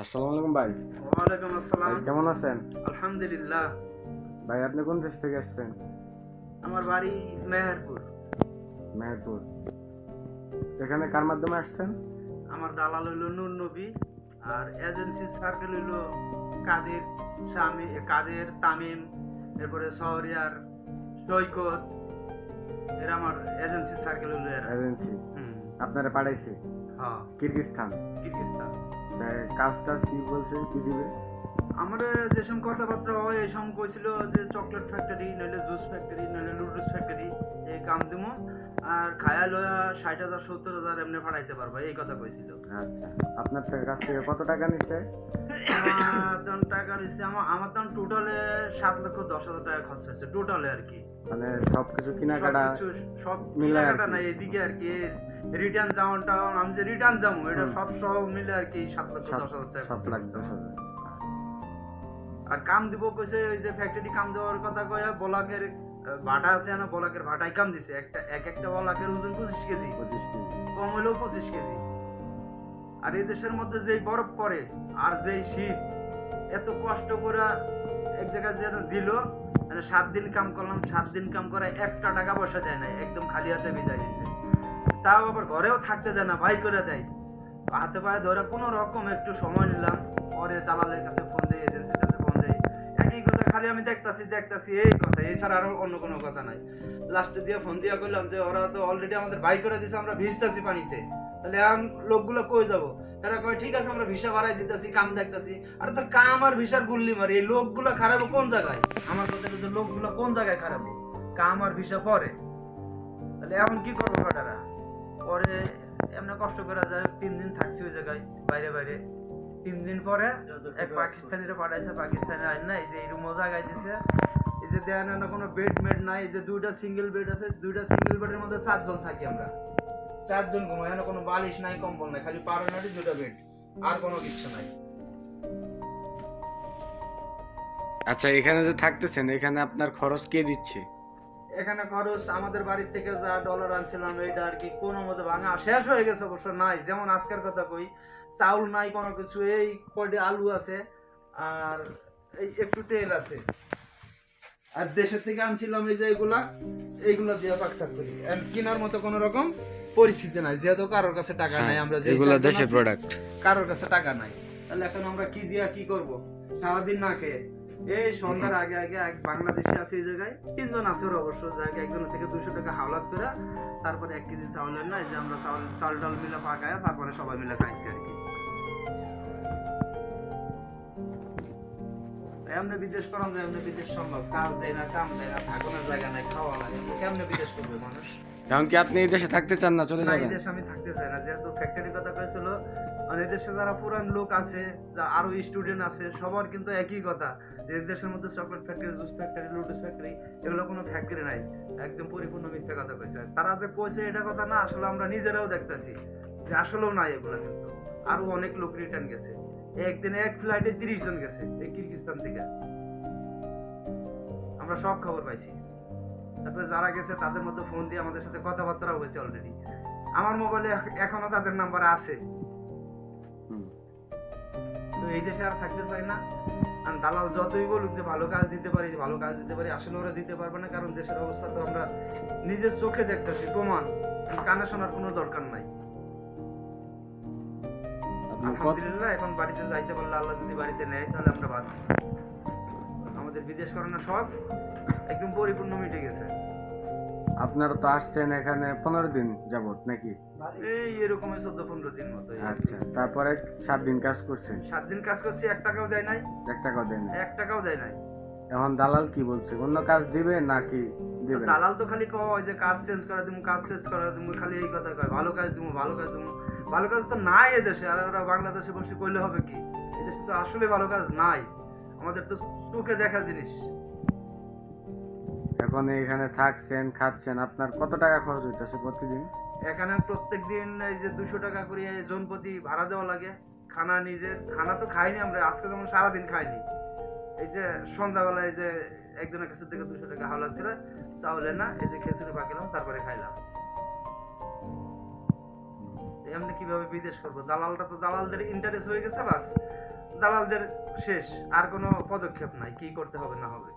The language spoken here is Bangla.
আসসালামু আলাইকুম ভাই। ওয়ালাইকুম আসসালাম। কেমন আছেন? আলহামদুলিল্লাহ। ভাই আপনি কোন দেশ থেকে আসছেন? আমার বাড়ি মেহেরপুর। মেহেরপুর। এখানে কার মাধ্যমে আসছেন? আমার দালাল হইল নুর নবী আর এজেন্সি সার্কেল হইল কাদের স্বামী কাদের তামিম এরপরে শহরিয়ার সৈকত। এরা আমার এজেন্সি সার্কেল হইল এরা। এজেন্সি। আপনারা পাঠাইছি। হ্যাঁ। কিরগিস্তান তা কাজ টাজ কি বলছে, কি দিবে? আমাদের যেসব কথাবার্তা হয়, এই সময় কইছিল যে চকলেট ফ্যাক্টরি নইলে জুস ফ্যাক্টরি নইলে নুডলস ফ্যাক্টরি এই কাম দিমো। আর খায়া লয়া ষাট হাজার সত্তর হাজার এমনি ফাড়াইতে পারবা এই কথা কইছিল আচ্ছা আপনার কাছ থেকে কত টাকা তখন টাকা আমার আমার তখন টোটালে সাত লক্ষ দশ হাজার টাকা খরচ হয়েছে টোটালে আর কি। মানে সবকিছু কেনাকাটা সব কেনাকাটা। নাই এদিকে আর কি রিটার্ন যাওয়াটা আমি যে রিটার্ন যাব এটা। সব সহ মিলে আর কি সাত লক্ষ দশ হাজার টাকা সাত লাখ দশ হাজার। আর কাম দিব কইছে ওই যে ফ্যাক্টরি কাম দেওয়ার কথা কয়ে বলাকের ভাটা আছে না বলাকের ভাটাই কাম দিছে। একটা এক একটা বলাকের ওজন পঁচিশ কেজি। পঁচিশ কেজি। কম হলেও পঁচিশ কেজি। আর এই দেশের মধ্যে যেই বরফ পড়ে আর যেই শীত এত কষ্ট করে এক জায়গায় যেন দিল মানে সাত দিন কাম করলাম সাত দিন কাম করে একটা টাকা পয়সা দেয় না একদম খালি হাতে বিদায় দিছে। তাও আবার ঘরেও থাকতে দেয় না ভাই করে দেয়। হাতে পায়ে ধরে কোনো রকম একটু সময় নিলাম পরে দালালের কাছে ফোন দিয়ে এজেন্সির কাছে একই কথা খালি আমি দেখতাছি দেখতাছি, এই কথা। এছাড়া আর অন্য কোনো কথা নাই। লাস্টে দিয়ে ফোন দিয়া করলাম যে, ওরা তো অলরেডি আমাদের বাই করে দিছে, আমরা ভিজতাছি পানিতে। তাহলে এখন লোকগুলো কই যাব? তারা কয়, ঠিক আছে, আমরা ভিসা বাড়াই দিতেছি, কাম দেখতাছি। আর তোর কাম আর ভিসার গুল্লি মারি, এই লোকগুলো খারাপ কোন জায়গায়? আমার কথা যে, লোকগুলো কোন জায়গায় খারাপ? কাম আর ভিসা পরে। তাহলে এখন কি করব বেটারা পরে এমনি কষ্ট করে যায়, তিন দিন থাকছি ওই জায়গায়, বাইরে বাইরে। তিন দিন পরে এক পাকিস্তানিরা পাঠাইছে পাকিস্তানি আইন না এই যে এরকম জায়গায় দিছে এই যে দেয় না কোনো বেড মেড নাই এই যে দুইটা সিঙ্গেল বেড আছে দুইটা সিঙ্গেল বেডের মধ্যে চারজন থাকি আমরা। চারজন ঘুমাই এখানে কোনো বালিশ নাই কম্বল নাই খালি পারোনাটি দুটো বেড আর কোনো কিছু নাই। আচ্ছা এখানে যে থাকতেছেন এখানে আপনার খরচ কে দিচ্ছে? এখানে খরচ আমাদের বাড়ির থেকে যা ডলার আনছিলাম এইটা আর কি কোনো মতে ভাঙা। শেষ হয়ে গেছে অবশ্য নাই যেমন আজকের কথা কই চাউল নাই কোনো কিছু এই কয়টি আলু আছে আর এই একটু তেল আছে। আর দেশের থেকে আনছিলাম এই যে এগুলা এইগুলা দিয়ে পাকসাক করি। কেনার মতো কোনো রকম পরিস্থিতি নাই যেহেতু কারোর কাছে টাকা নাই আমরা হ্যাঁ, এগুলো দেশের প্রোডাক্ট কারোর কাছে টাকা নাই। তাহলে এখন আমরা কি দিয়া কি করব? সারাদিন না খেয়ে। এই সন্ধ্যার আগে আগে এক বাংলাদেশে আছে এই জায়গায়। তিনজন আছে ওর অবশ্য জায়গায় একজনের থেকে দুশো টাকা হাওলাত করে, তারপরে এক কেজি চাউলের না যে আমরা চাউল চাল ডাল মিলে পাকায় তারপরে সবাই মিলে খাইছি আর কি। এমনি বিদেশ করান যায় এমনি বিদেশ সম্ভব। কাজ দেয় না, কাম দেয় না থাকানোর জায়গা নাই, খাওয়া নাই কেমনে বিদেশ করবে মানুষ? এখন কি আপনি এই দেশে থাকতে চান না চলে না এই যাবেন? দেশে আমি থাকতে চাই না। যেহেতু কথা কয়েছিল আর এই দেশে যারা পুরান লোক আছে আরও স্টুডেন্ট আছে সবার কিন্তু একই কথা যে দেশের মধ্যে chocolate factory juice factory factory এগুলো কোনো ফ্যাক্টরি নাই। একদম পরিপূর্ণ মিথ্যা কথা কইছে। তারা যে কইছে এটা কথা না আসলে আমরা নিজেরাও দেখতেছি যে আসলেও নাই এগুলো কিন্তু। আরও অনেক লোক রিটার্ন গেছে। একদিনে এক ফ্লাইটে তিরিশ জন গেছে এই কিরগিস্তান থেকে। আমরা সব খবর পাইছি। তারপরে যারা গেছে তাদের মধ্যে ফোন দিয়ে আমাদের সাথে কথাবার্তা হয়েছে অলরেডি আমার মোবাইলে এখনও তাদের নাম্বার আছে। তো এই দেশে আর থাকতে চাই না। আর দালাল যতই বলুক যে ভালো কাজ দিতে পারি ভালো কাজ দিতে পারি আসলে ওরা দিতে পারবে না কারণ দেশের অবস্থা তো আমরা নিজের চোখে দেখতেছি প্রমাণ। কানে শোনার কোনো দরকার নাই। আলহামদুলিল্লাহ এখন বাড়িতে যাইতে পারলে আল্লাহ যদি বাড়িতে নেয় তাহলে আমরা বাঁচি। আমাদের বিদেশ করানো সব। একদম পরিপূর্ণ মিটে গেছে। আপনারা তো আসছেন এখানে পনেরো দিন যাবত নাকি? এই এরকমই চোদ্দ পনেরো দিন মতো আচ্ছা তারপরে সাত দিন কাজ করছেন? সাত দিন কাজ করছি এক টাকাও দেয় নাই। এক টাকাও দেন না। এক টাকাও দেয় নাই। এখন দালাল কি বলছে? অন্য কাজ দিবে নাকি দিবে দালাল তো খালি কয় যে কাজ চেঞ্জ করে তুমি কাজ চেঞ্জ করে তুমি খালি এই কথা কয় ভালো কাজ তুমি ভালো কাজ তুমি ভালো কাজ তো নাই এদেশে আর ওরা বাংলাদেশে বসে করলে হবে কি? এদেশে তো আসলে ভালো কাজ নাই। আমাদের তো চোখে দেখা জিনিস। এখন এখানে থাকছেন, খাচ্ছেন, আপনার কত টাকা খরচ হইতেছে প্রতিদিন? এখানে প্রত্যেক দিন এই যে দুশো টাকা করে জনপ্রতি ভাড়া দেওয়া লাগে, খানা নিজের, খানা তো খাইনি আমরা, আজকে যেমন সারাদিন খাইনি। এই যে সন্ধ্যাবেলা এই যে একজনের কাছে থেকে দুশো টাকা হাওলাত করে চাউলের না এই যে খেচুড়ি পাকিলাম তারপরে খাইলাম। এমনি কীভাবে বিদেশ করব? দালালটা তো দালালদের ইন্টারেস্ট হয়ে গেছে বাস। দালালদের শেষ, আর কোনো পদক্ষেপ নাই, কি করতে হবে না হবে।